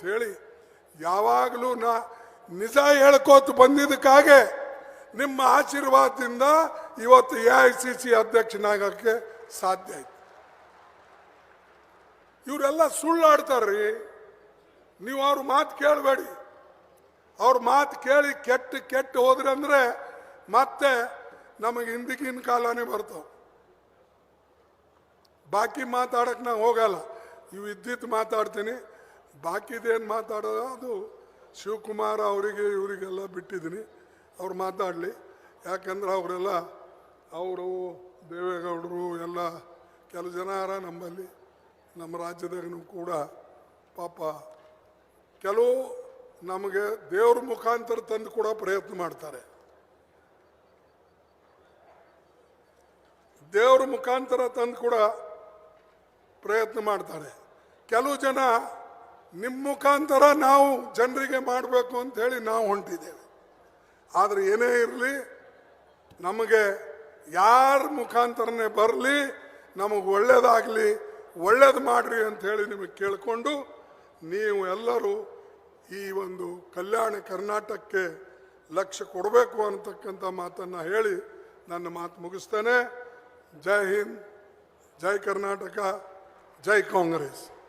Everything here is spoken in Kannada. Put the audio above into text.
ಅಂತ ಹೇಳಿ ಯಾವಾಗಲೂ ನಾ ನಿಜ ಹೇಳ್ಕೋತ ಬಂದಿದ್ದಕ್ಕಾಗೆ ನಿಮ್ಮ ಆಶೀರ್ವಾದದಿಂದ ಇವತ್ತು ಎ ಐ ಸಿ ಸಿ ಅಧ್ಯಕ್ಷನಾಗಕ್ಕೆ ಸಾಧ್ಯ ಆಯ್ತು. ಇವರೆಲ್ಲ ಸುಳ್ಳಾಡ್ತಾರ್ರಿ. ನೀವು ಅವ್ರ ಮಾತು ಕೇಳಬೇಡಿ. ಅವ್ರ ಮಾತು ಕೇಳಿ ಕೆಟ್ಟು ಕೆಟ್ಟು ಹೋದ್ರೆ ಅಂದರೆ ಮತ್ತೆ ನಮಗೆ ಹಿಂದಿಗಿನ ಕಾಲನೇ ಬರ್ತಾವ. ಬಾಕಿ ಮಾತಾಡಕ್ಕೆ ನಾ ಹೋಗಲ್ಲ. ಇವು ಇದ್ದಿದ್ದು ಮಾತಾಡ್ತೀನಿ. ಬಾಕಿದೇನು ಮಾತಾಡೋದು? ಅದು ಶಿವಕುಮಾರ್ ಅವರಿಗೆ, ಇವರಿಗೆಲ್ಲ ಬಿಟ್ಟಿದ್ದೀನಿ. ಅವ್ರು ಮಾತಾಡಲಿ. ಯಾಕಂದ್ರೆ ಅವರೆಲ್ಲ ಅವರು ದೇವೇಗೌಡರು ಎಲ್ಲ ಕೆಲವು ಜನ ಅರ ನಮ್ಮಲ್ಲಿ. ನಮ್ಮ ರಾಜ್ಯದಾಗೂ ಕೂಡ ಪಾಪ ಕೆಲವು ನಮಗೆ ದೇವ್ರ ಮುಖಾಂತರ ತಂದು ಕೂಡ ಪ್ರಯತ್ನ ಮಾಡ್ತಾರೆ. ದೇವ್ರ ಮುಖಾಂತರ ತಂದು ಕೂಡ ಪ್ರಯತ್ನ ಮಾಡ್ತಾರೆ. ಕೆಲವು ಜನ ನಿಮ್ಮ ಮುಖಾಂತರ ನಾವು ಜನರಿಗೆ ಮಾಡಬೇಕು ಅಂತ ಹೇಳಿ ನಾವು ಹೊಂಟಿದ್ದೇವೆ. ಆದರೆ ಏನೇ ಇರಲಿ, ನಮಗೆ ಯಾರ ಮುಖಾಂತರನೇ ಬರಲಿ, ನಮಗೆ ಒಳ್ಳೇದಾಗಲಿ, ಒಳ್ಳೇದು ಮಾಡ್ರಿ ಅಂತ ಹೇಳಿ ನಿಮಗೆ ಕೇಳಿಕೊಂಡು ನೀವು ಎಲ್ಲರೂ ಈ ಒಂದು ಕಲ್ಯಾಣ ಕರ್ನಾಟಕಕ್ಕೆ ಲಕ್ಷ್ಯ ಕೊಡಬೇಕು ಅನ್ನತಕ್ಕಂಥ ಮಾತನ್ನು ಹೇಳಿ ನನ್ನ ಮಾತು ಮುಗಿಸ್ತೇನೆ. ಜೈ ಹಿಂದ್, ಜೈ ಕರ್ನಾಟಕ, ಜೈ ಕಾಂಗ್ರೆಸ್.